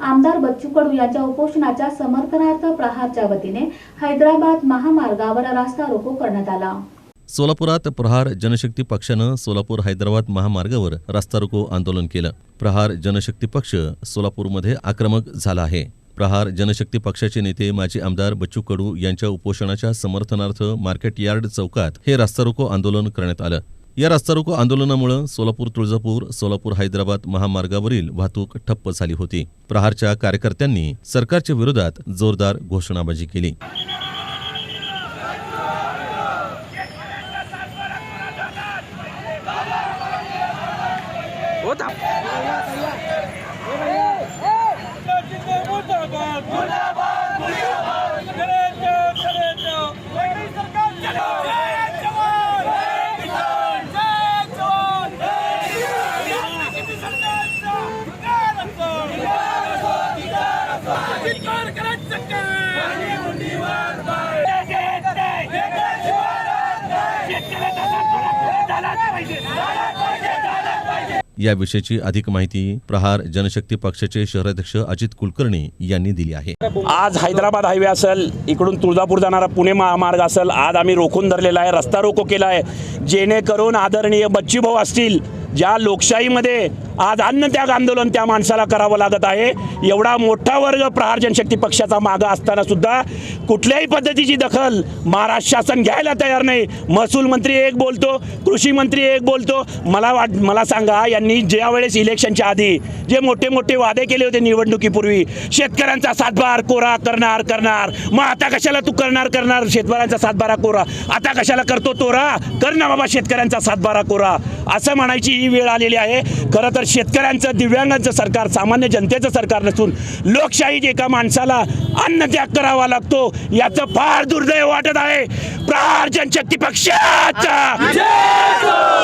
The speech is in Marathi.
आमदार बच्चू कडू यांच्या उपोषणाच्या समर्थनार्थ प्रहारच्या वतीने हैदराबाद महामार्गावर रास्ता रोको करण्यात आला. सोलापुरात प्रहार जनशक्ती पक्षानं सोलापूर हैदराबाद महामार्गावर रास्ता रोको आंदोलन केलं. प्रहार जनशक्ती पक्ष सोलापूरमध्ये आक्रमक झाला आहे. प्रहार जनशक्ती पक्षाचे नेते माजी आमदार बच्चू कडू यांच्या उपोषणाच्या समर्थनार्थ मार्केट यार्ड चौकात हे रास्ता रोको आंदोलन करण्यात आलं. या रास्ता रोको आंदोलनामुळे सोलापूर तुळजापूर सोलापूर हैदराबाद महामार्गावरील वाहतूक ठप्प झाली होती. प्रहारच्या कार्यकर्त्यांनी सरकारच्या विरोधात जोरदार घोषणाबाजी केली. हो याविषयीची अधिक माहिती प्रहार जनशक्ती पक्षाचे शहराध्यक्ष अजित कुलकर्णी यांनी दिली आहे. आज हैदराबाद हायवे असेल इकडून तुळजापूर जाणारा पुणे महामार्ग असेल आज आम्ही रोखून धरलेला आहे रस्ता रोको केला आहे. जेणेकरून आदरणीय बच्चूभाऊ असतील ज्या लोकशाहीमध्ये आज अन्नत्याग आंदोलन त्या माणसाला करावं लागत आहे एवढा मोठा वर्ग प्रहार जनशक्ती पक्षाचा मागं असताना सुद्धा कुठल्याही पद्धतीची दखल महाराष्ट्र शासन घ्यायला तयार नाही. महसूल मंत्री एक बोलतो कृषी मंत्री एक बोलतो. मला वाट मला सांगा यांनी ज्या वेळेस इलेक्शनच्या आधी जे मोठे मोठे वादे केले होते निवडणुकीपूर्वी शेतकऱ्यांचा सातबार कोरा करणार करणार. मग आता कशाला तू करणार करणार? शेतकऱ्यांचा सातबारा कोरा. आता कशाला करतो तोरा? कर ना बाबा शेतकऱ्यांचा सातबारा कोरा. असं म्हणायची ही वेळ आलेली आहे. खरं तर शेतकऱ्यांचं दिव्यांगांचं सरकार सामान्य जनतेचं सरकार नसून लोकशाहीत एका माणसाला अन्नत्याग करावा लागतो याचं फार दुर्दैव वाटत आहे. प्रहार जनशक्ती पक्षाचा.